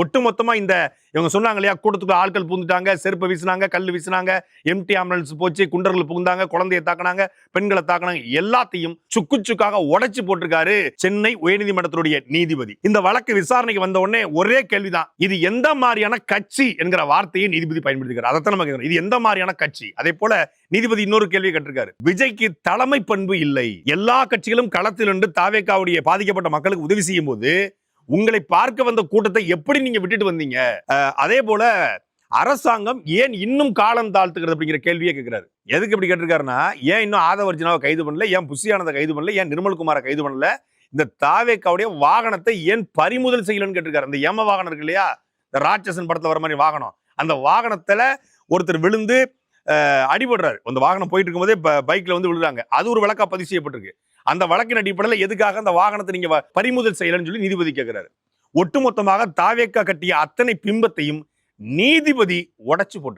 ஒட்டுமொத்தமா இந்த இவங்க சொன்னாங்க இல்லையா கூட்டத்துக்கு ஆட்கள் புகுந்துட்டாங்க செருப்பு வீசினாங்க கல் வீசினாங்க எம்டி ஆம்புலன்ஸ் போச்சு குண்டர்கள் புகுந்தாங்க குழந்தையை தாக்குனாங்க பெண்களை தாக்குனாங்க எல்லாத்தையும் சுக்கு சுக்காக உடைச்சு போட்டிருக்காரு சென்னை உயர்நீதிமன்றத்தினுடைய நீதிபதி. இந்த வழக்கு விசாரணைக்கு வந்த உடனே ஒரே கேள்விதான் இது எந்த மாதிரியான கட்சி என்கிற வார்த்தையை நீதிபதி பயன்படுத்திக்கிறார் அதைத்தான் நம்ம இது எந்த மாதிரியான கட்சி? அதே போல நீதிபதி இன்னொரு கேள்வி கேட்டிருக்காரு. விஜய்க்கு தலைமை பண்பு இல்லை. எல்லா கட்சிகளும் களத்தில் நின்று தாவேக்காவுடைய பாதிக்கப்பட்ட மக்களுக்கு உதவி செய்யும் போது உங்களை பார்க்க வந்த கூட்டத்தை எப்படி நீங்க விட்டுட்டு வந்தீங்க? அதே போல அரசாங்கம் ஏன் இன்னும் காலம் தாழ்த்துக்கிறது அப்படிங்கிற கேள்வியே கேட்கிறாரு எதுக்கு இப்படி கேட்டிருக்காருன்னா ஏன் இன்னும் ஆதவர்ஜினாவை கைது பண்ணல ஏன் புஷியானதை கைது பண்ணல ஏன் நிர்மல்குமாரை கைது பண்ணல? இந்த தாவேக்காவுடைய வாகனத்தை ஏன் பறிமுதல் செய்யலன்னு கேட்டிருக்காரு. இந்த ஏம வாகனம் இருக்கு இல்லையா? இந்த ராட்சசன் படத்துல வர மாதிரி வாகனம். அந்த வாகனத்துல ஒருத்தர் விழுந்து அடிபடுறாரு. அந்த வாகனம் போயிட்டு இருக்கும்போதே பைக்கில் பைக்ல வந்து விழுறாங்க. அது ஒரு விளக்கா பதிவு செய்யப்பட்டிருக்கு. அந்த வழக்கின் அடிப்படையில் எதுக்காக அந்த வாகனத்தை நீங்க பறிமுதல் செய்யலன்னு சொல்லி நீதிபதி கேட்கிறாரு ஒட்டுமொத்தமாக தாவேக்கா கட்டிய அத்தனை பிம்பத்தையும் நீதிபதி உடைச்சு போட்டு